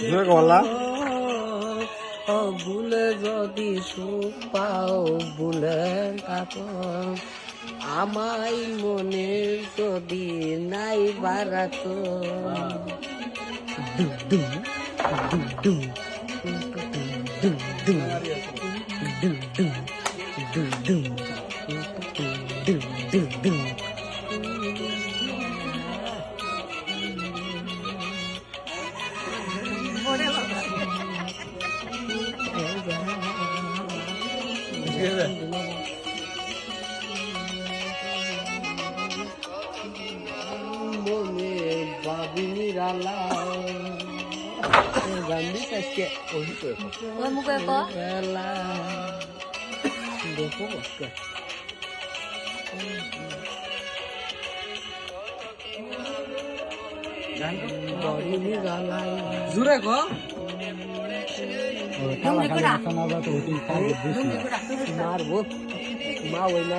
জোরে গলা ভুলে যদি সুখ পাও ভুলে থাকো আমাই মনে কবি নাই বারাত দু দু দু দু দু জ্বালা গান্ধী আজকে অভিজ্ঞ বেলা দেখো মা ওই না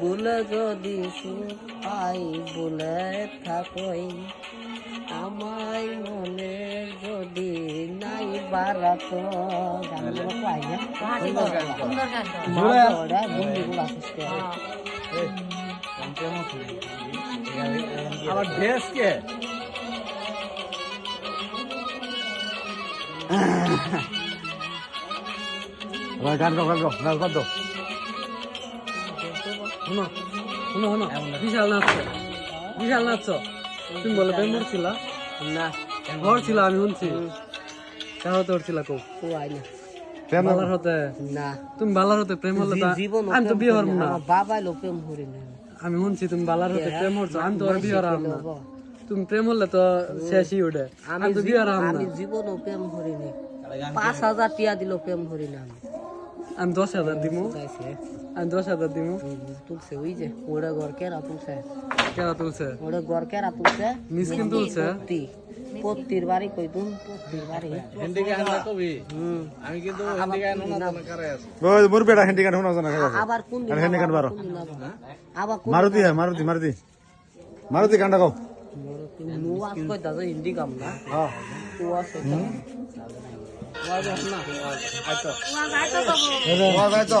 ভুলে যদি আই বুলে থাকই আমাই মনে যদি নাই বারাত। গান গান। গান। হ্যাঁ। গান গান গান গান গান শোনো শোনো শোনো। বিশাল নাচছ বিশাল নাচছ তুমি বলে বেমর ছিল না। ঘর ছিল আমি শুনছি। কারও তোর ছিল কো? তো আই না। কেন বালার হতে না। তুমি বালার হতে প্রেম হলে আমি তো বিয়ে হরম না। বাবা লোপেম হরি না। আমি শুনছি তুমি বালার হতে প্রেম হরছো আমি তো আর বিয়ে হরাম না। তুমি প্রেম হলে তো শেষই উঠে আমি তো বিয়ে হরাম না। আমি জীবন প্রেম হরি না পাঁচ হাজার টিয়া দিল প্রেম হরি না আমি। আমি দশ হাজার দিমু। Andros ada timu? Tulse wije, udah gorker atulse. Kera tulse? Udah gorker atulse. Miskin tulse? Poti. পত্তির বাড়ি কই তুমি পত্তির বাড়ি হিন্দি গান না কবি হুম আমি কিন্তু হিন্দি গান শোনা না করে আছি ওই মোর বেটা হিন্দি গান শোনা জানা করে আবার কোন দিন হিন্দি গান বারো আবার কোন মারুতি হ্যাঁ মারুতি মারুতি মারুতি গানটা গাও মারুতি নু আজ কই দাদা হিন্দি গাম না হ্যাঁ তু আস কইতা ওয়াজ না ওয়াজ আইতো ওয়াজ আইতো ওয়াজ আইতো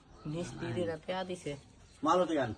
মিষ্টি মালো তো গান।